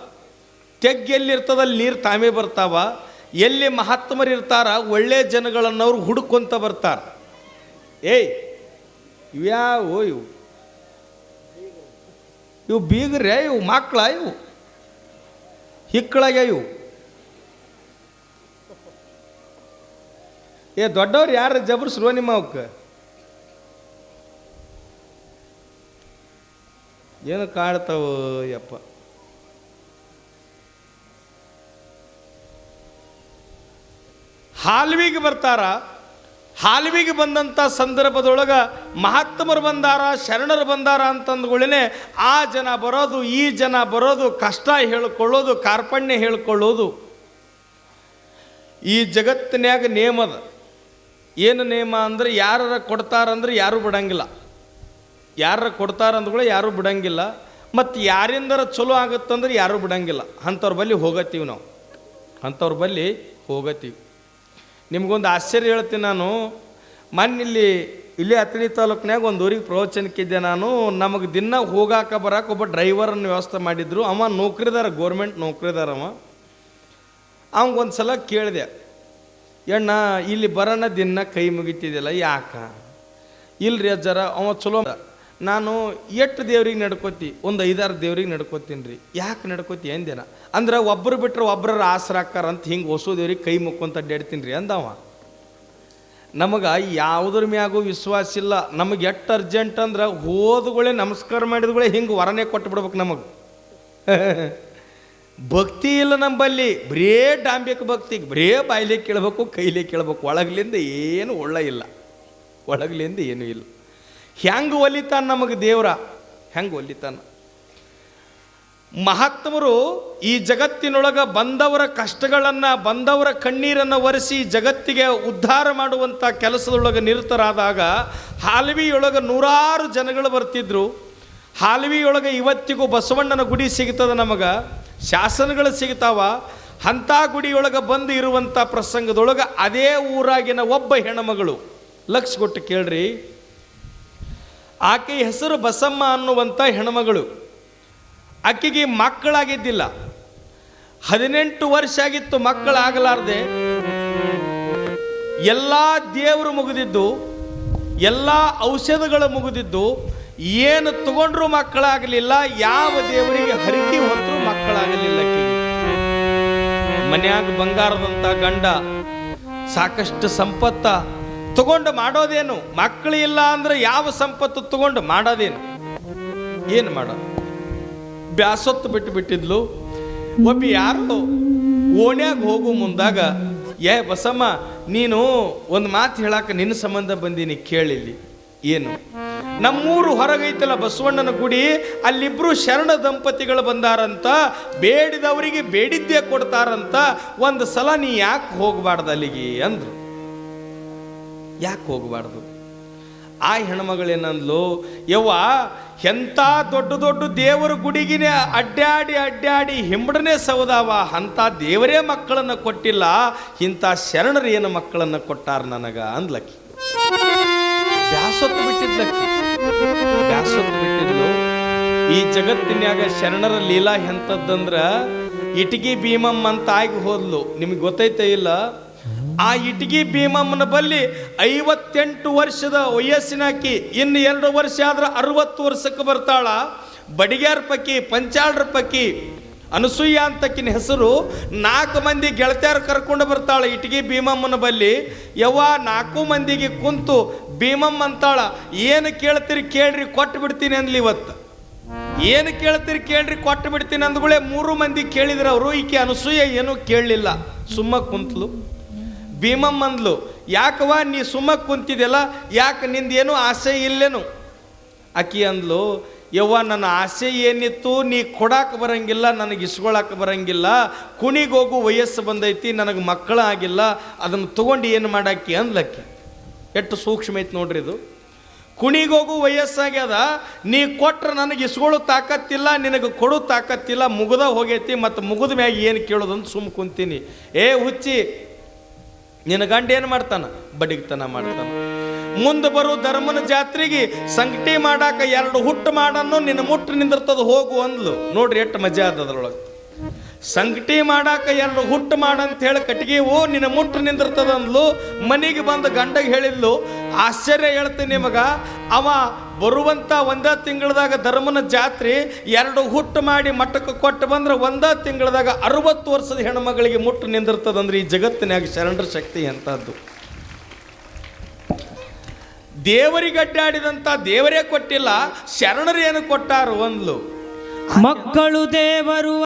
ತೆಗ್ಗೆಲ್ಲಿರ್ತದ ಅಲ್ಲಿ ನೀರು ತಾವೇ ಬರ್ತಾವ. ಎಲ್ಲಿ ಮಹಾತ್ಮರು ಇರ್ತಾರ ಒಳ್ಳೆ ಜನಗಳನ್ನವ್ರು ಹುಡುಕೊಂತ ಬರ್ತಾರ. ಏಯ್ ಇವ್ಯಾವು ಇವು? ಇವು ಬೀಗ್ರೆ, ಇವು ಮಕ್ಕಳ ಇವು ಹಿಕ್ಕಳಗೆ ಇವು. ಏ, ದೊಡ್ಡವ್ರು ಯಾರು ಜಬರ್ಸ್ರು ನಿಮ್ಮ ಅವಕ್ಕೆ? ಏನು ಕಾಡ್ತಾವ ಯಪ್ಪ. ಹಾಲ್ವಿಗೆ ಬರ್ತಾರ? ಹಾಲ್ವಿಗೆ ಬಂದಂಥ ಸಂದರ್ಭದೊಳಗೆ ಮಹಾತ್ಮರು ಬಂದಾರ, ಶರಣರು ಬಂದಾರ ಅಂತಂದ್ಗಳೇ ಆ ಜನ ಬರೋದು, ಈ ಜನ ಬರೋದು, ಕಷ್ಟ ಹೇಳ್ಕೊಳ್ಳೋದು, ಕಾರ್ಪಣ್ಯ ಹೇಳ್ಕೊಳ್ಳೋದು. ಈ ಜಗತ್ತಿನ್ಯಾಗ ನೇಮದ ಏನು ನೇಮ ಅಂದ್ರೆ ಯಾರ ಕೊಡ್ತಾರಂದ್ರೆ ಯಾರೂ ಬಿಡಂಗಿಲ್ಲ. ಯಾರ ಕೊಡ್ತಾರಂದ್ಗಳು ಯಾರೂ ಬಿಡಂಗಿಲ್ಲ. ಮತ್ತು ಯಾರಿಂದರ ಚಲೋ ಆಗುತ್ತಂದ್ರೆ ಯಾರೂ ಬಿಡಂಗಿಲ್ಲ. ಅಂಥವ್ರ ಬಲ್ಲಿ ಹೋಗತ್ತೀವಿ ನಾವು. ಅಂಥವ್ರ ಬಲ್ಲಿ ಹೋಗತ್ತೀವಿ. ನಿಮ್ಗೊಂದು ಆಶ್ಚರ್ಯ ಹೇಳ್ತೀನಿ ನಾನು. ಮನ್ನಿಲ್ಲಿ ಇಲ್ಲಿ ಅಥಣಿ ತಾಲೂಕಿನಾಗ ಒಂದು ಊರಿಗೆ ಪ್ರವಚನಕ್ಕಿದ್ದೆ ನಾನು. ನಮಗೆ ದಿನ ಹೋಗಾಕ ಬರಾಕ ಒಬ್ಬ ಡ್ರೈವರನ್ನು ವ್ಯವಸ್ಥೆ ಮಾಡಿದ್ರು. ಅವ ನೌಕರಿದಾರ ಗೋರ್ಮೆಂಟ್ ನೌಕರಿದಾರ ಅವ. ಅವಂಗೊಂದು ಸಲ ಕೇಳಿದೆ ಎಣ್ಣ ಇಲ್ಲಿ ಬರೋಣ ದಿನ ಕೈ ಮುಗಿತಿದ್ದಿಲ್ಲ ಯಾಕ? ಇಲ್ರಿ ಅಜ್ಜರ, ಅವ ಚಲೋ. ನಾನು ಎಷ್ಟು ದೇವ್ರಿಗೆ ನಡ್ಕೋತಿ? ಒಂದು ಐದಾರು ದೇವ್ರಿಗೆ ನಡ್ಕೋತೀನಿ ರೀ ಯಾಕೆ ನಡ್ಕೋತಿ ಎಂದೇನ ಅಂದ್ರೆ ಒಬ್ಬರು ಬಿಟ್ಟರೆ ಒಬ್ಬರ ಆಸರಾಕ್ಕಾರ ಅಂತ ಹಿಂಗೆ ಹೊಸ ದೇವ್ರಿಗೆ ಕೈ ಮುಕ್ಕೊಂತ ಅಡ್ಡಾಡ್ತೀನಿ ರೀ ಅಂದವ. ನಮಗೆ ಯಾವುದ್ರ ಮ್ಯಾಗೂ ವಿಶ್ವಾಸ ಇಲ್ಲ. ನಮಗೆ ಎಷ್ಟು ಅರ್ಜೆಂಟ್ ಅಂದ್ರೆ ಹೋದಗಳೇ ನಮಸ್ಕಾರ ಮಾಡಿದ್ಗಳೇ ಹಿಂಗೆ ವರನೇ ಕೊಟ್ಟು ಬಿಡ್ಬೇಕು ನಮಗೆ. ಭಕ್ತಿ ಇಲ್ಲ ನಂಬಲ್ಲಿ. ಬರೇ ಡಾಂಬಿಕ ಭಕ್ತಿ ಬರೇ ಬಾಯ್ಲೆ ಕೇಳಬೇಕು, ಕೈಲೇ ಕೇಳಬೇಕು. ಒಳಗ್ಲಿಂದ ಏನು ಒಳ್ಳೆ ಇಲ್ಲ. ಒಳಗ್ಲಿಂದ ಏನೂ ಇಲ್ಲ. ಹೆಂಗೆ ಒಲಿತಾನ ನಮಗೆ ದೇವ್ರ? ಹೆಂಗೆ ಒಲಿತಾನ? ಮಹಾತ್ಮರು ಈ ಜಗತ್ತಿನೊಳಗ ಬಂದವರ ಕಷ್ಟಗಳನ್ನು, ಬಂದವರ ಕಣ್ಣೀರನ್ನು ಒರೆಸಿ ಜಗತ್ತಿಗೆ ಉದ್ಧಾರ ಮಾಡುವಂಥ ಕೆಲಸದೊಳಗೆ ನಿರತರಾದಾಗ ಹಾಲ್ವಿಯೊಳಗೆ ನೂರಾರು ಜನಗಳು ಬರ್ತಿದ್ರು. ಹಾಲ್ವಿಯೊಳಗೆ ಇವತ್ತಿಗೂ ಬಸವಣ್ಣನ ಗುಡಿ ಸಿಗ್ತದೆ ನಮಗೆ? ಶಾಸನಗಳು ಸಿಗ್ತಾವ. ಅಂಥ ಗುಡಿಯೊಳಗೆ ಬಂದು ಇರುವಂಥ ಪ್ರಸಂಗದೊಳಗೆ ಅದೇ ಊರಾಗಿನ ಒಬ್ಬ ಹೆಣ್ಣುಮಗಳು ಲಕ್ಷ ಕೊಟ್ಟು ಕೇಳ್ರಿ. ಆಕೆಯ ಹೆಸರು ಬಸಮ್ಮ ಅನ್ನುವಂಥ ಹೆಣ್ಮಗಳು. ಆಕೆಗೆ ಮಕ್ಕಳಾಗಿದ್ದಿಲ್ಲ. ಹದಿನೆಂಟು ವರ್ಷ ಆಗಿತ್ತು ಮಕ್ಕಳಾಗಲಾರ್ದೆ. ಎಲ್ಲ ದೇವರು ಮುಗಿದಿದ್ದು, ಎಲ್ಲ ಔಷಧಗಳು ಮುಗಿದಿದ್ದು, ಏನು ತಗೊಂಡ್ರೂ ಮಕ್ಕಳಾಗಲಿಲ್ಲ, ಯಾವ ದೇವರಿಗೆ ಹರಿಕೆ ಹೊತ್ತರೂ ಮಕ್ಕಳಾಗಲಿಲ್ಲ ಮನ್ಯಾಗ ಬಂಗಾರದಂಥ ಗಂಡ, ಸಾಕಷ್ಟು ಸಂಪತ್ತ ತಗೊಂಡು ಮಾಡೋದೇನು? ಮಕ್ಕಳು ಇಲ್ಲ ಅಂದ್ರೆ ಯಾವ ಸಂಪತ್ತು ತಗೊಂಡು ಮಾಡೋದೇನು? ಏನು ಮಾಡೋ? ಬ್ಯಾಸೊತ್ತು ಬಿಟ್ಟು ಬಿಟ್ಟಿದ್ಲು. ಒಬ್ಬ ಯಾರು ಓಣ್ಯಾಗ ಹೋಗು ಮುಂದಾಗ, ಏ ಬಸಮ್ಮ, ನೀನು ಒಂದು ಮಾತು ಹೇಳಾಕ ನಿನ್ನ ಸಂಬಂಧ ಬಂದೀನಿ ಕೇಳಿಲ್ಲಿ. ಏನು? ನಮ್ಮೂರು ಹೊರಗೈತಲ್ಲ ಬಸವಣ್ಣನ ಗುಡಿ, ಅಲ್ಲಿಬ್ರು ಶರಣ ದಂಪತಿಗಳು ಬಂದಾರಂತ, ಬೇಡಿದವರಿಗೆ ಬೇಡಿದ್ದೇ ಕೊಡ್ತಾರಂತ, ಒಂದು ಸಲ ನೀ ಯಾಕೆ ಹೋಗಬಾರ್ದು ಅಲ್ಲಿಗೆ? ಅಂದ್ರು. ಯಾಕೆ ಹೋಗಬಾರ್ದು? ಆ ಹೆಣ್ಮಗಳೇನಂದ್ಲು, ಯವ್ವ ಎಂಥ ದೊಡ್ಡ ದೊಡ್ಡ ದೇವರ ಗುಡಿಗಿನ ಅಡ್ಡಾಡಿ ಅಡ್ಡಾಡಿ ಹಿಂಬಡನೆ ಸೌದಾವ ಅಂಥ ದೇವರೇ ಮಕ್ಕಳನ್ನು ಕೊಟ್ಟಿಲ್ಲ, ಇಂಥ ಶರಣರು ಏನು ಮಕ್ಕಳನ್ನು ಕೊಟ್ಟಾರ ನನಗ? ಅಂದ್ಲಕ್ಕಿ. ಬ್ಯಾಸೊತ್ತು ಬಿಟ್ಟಿದ್ಲಕ್ಕಿ. ಬ್ಯಾಸೊತ್ತು ಬಿಟ್ಟಿದ್ಲು. ಈ ಜಗತ್ತಿನ್ಯಾಗ ಶರಣರ ಲೀಲಾ ಎಂಥದ್ದಂದ್ರ ಇಟಗಿ ಭೀಮಮ್ಮ ಅಂತ ಆಗಿ ಹೋದ್ಲು. ನಿಮಗೆ ಗೊತ್ತೈತೆ ಇಲ್ಲ? ಆ ಇಟಗಿ ಭೀಮಮ್ಮನ ಬಲ್ಲಿ ಐವತ್ತೆಂಟು ವರ್ಷದ ವಯಸ್ಸಿನಾಕಿ ಇನ್ನು ಎರಡು ವರ್ಷ ಆದ್ರೆ ಅರವತ್ತು ವರ್ಷಕ್ಕೆ ಬರ್ತಾಳ. ಬಡಿಗ್ಯಾರ ಪಕ್ಕಿ ಪಂಚಾಳ್ರ ಪಕ್ಕಿ ಅನಸೂಯ ಅಂತಕ್ಕಿನ ಹೆಸರು ನಾಲ್ಕು ಮಂದಿ ಗೆಳತಿಯರು ಕರ್ಕೊಂಡು ಬರ್ತಾಳೆ ಇಟಗಿ ಭೀಮಮ್ಮನ ಬಲ್ಲಿ. ಯವ್ವ, ನಾಲ್ಕು ಮಂದಿಗೆ ಕುಂತು ಭೀಮಮ್ಮ ಅಂತಾಳ, ಏನು ಕೇಳ್ತೀರಿ ಕೇಳ್ರಿ, ಕೊಟ್ಟು ಬಿಡ್ತೀನಿ ಅಂದ್ಲಿ ಇವತ್ತು. ಏನು ಕೇಳ್ತೀರಿ ಕೇಳ್ರಿ, ಕೊಟ್ಟು ಬಿಡ್ತೀನಿ ಅಂದ್ಗಳೇ ಮೂರು ಮಂದಿ ಕೇಳಿದ್ರು ಅವರು, ಈಕೆ ಅನಸೂಯ ಏನೂ ಕೇಳಲಿಲ್ಲ. ಸುಮ್ಮ ಕುಂತ್ಲು ಭೀಮಮ್ಮ ಅಂದ್ಲು. ಯಾಕವ್ವ, ನೀ ಸುಮ್ಮ ಕುಂತಿದ್ಯಲ್ಲ, ಯಾಕೆ ನಿಂದೇನು ಆಸೆ ಇಲ್ಲೇನು? ಅಕ್ಕಿ ಅಂದ್ಲು, ಯವ್ವ, ನನ್ನ ಆಸೆ ಏನಿತ್ತು, ನೀ ಕೊಡಾಕ ಬರಂಗಿಲ್ಲ, ನನಗೆ ಇಸ್ಕೊಳಕ್ಕೆ ಬರಂಗಿಲ್ಲ ಕುಣಿಗೋಗು ವಯಸ್ಸು ಬಂದೈತಿ, ನನಗೆ ಮಕ್ಕಳ ಆಗಿಲ್ಲ, ಅದನ್ನು ತಗೊಂಡು ಏನು ಮಾಡಾಕಿ ಅಂದ್ಲಕ್ಕಿ ಎಷ್ಟು ಸೂಕ್ಷ್ಮ ಐತಿ ನೋಡ್ರಿ ಇದು. ಕುಣಿಗೋಗು ವಯಸ್ಸಾಗ್ಯದ, ನೀ ಕೊಟ್ರೆ ನನಗೆ ಇಸ್ಕೊಳ್ಳೋ ತಾಕತ್ತಿಲ್ಲ, ನಿನಗೆ ಕೊಡೋ ತಾಕತ್ತಿಲ್ಲ, ಮುಗ್ದ ಹೋಗೈತಿ, ಮತ್ತು ಮುಗಿದ ಮ್ಯಾಗ ಏನು ಕೇಳೋದಂತ ಸುಮ್ಮ ಕುಂತೀನಿ. ಏ ಹುಚ್ಚಿ ನಿನ್ನ ಗಂಡ ಏನು ಮಾಡ್ತಾನ? ಬಡಿಗ್ತನ ಮಾಡ್ತಾನ. ಮುಂದೆ ಬರೋ ಧರ್ಮನ ಜಾತ್ರೆಗೆ ಸಂಗಟಿ ಮಾಡಾಕ ಎರಡು ಹುಟ್ಟು ಮಾಡನ್ನು ನಿನ್ನ ಮುಟ್ಟು ನಿಂದಿರ್ತದ ಹೋಗು ಅಂದ್ಲು. ನೋಡ್ರಿ ಎಷ್ಟು ಮಜಾ ಅದ ಅದ್ರೊಳಗೆ ಸಂಗಟಿ ಮಾಡಾಕ ಎರಡು ಹುಟ್ಟು ಮಾಡಂತ ಹೇಳಿ ಕಟ್ಟಿಗೆ, ಓ, ನಿನ್ನ ಮುಟ್ಟು ನಿಂದಿರ್ತದ ಅಂದ್ಲು ಮನೆಗೆ ಬಂದು ಗಂಡಗೆ ಹೇಳಿದ್ಲು, ಆಶ್ಚರ್ಯ ಹೇಳ್ತೀನಿ ನಿಮಗ, ಅವ ಬರುವಂತ ಒಂದೇ ತಿಂಗಳದಾಗ ಧರ್ಮನ ಜಾತ್ರೆ, ಎರಡು ಹುಟ್ಟು ಮಾಡಿ ಮಠಕ್ಕೆ ಕೊಟ್ಟು ಬಂದ್ರೆ ಒಂದೇ ತಿಂಗಳದಾಗ ಅರವತ್ತು ವರ್ಷದ ಹೆಣ್ಮಗಳಿಗೆ ಮುಟ್ಟು ನಿಂದಿರ್ತದಂದ್ರೆ ಈ ಜಗತ್ತಿನಾಗ ಶರಣರ ಶಕ್ತಿ ಎಂಥದ್ದು ದೇವರಿಗೆ ಅಡ್ಡಾಡಿದಂಥ ದೇವರೇ ಕೊಟ್ಟಿಲ್ಲ, ಶರಣರು ಏನು ಕೊಟ್ಟಾರು ಒಂದ್ಲು ಮಕ್ಕಳು ದೇವರು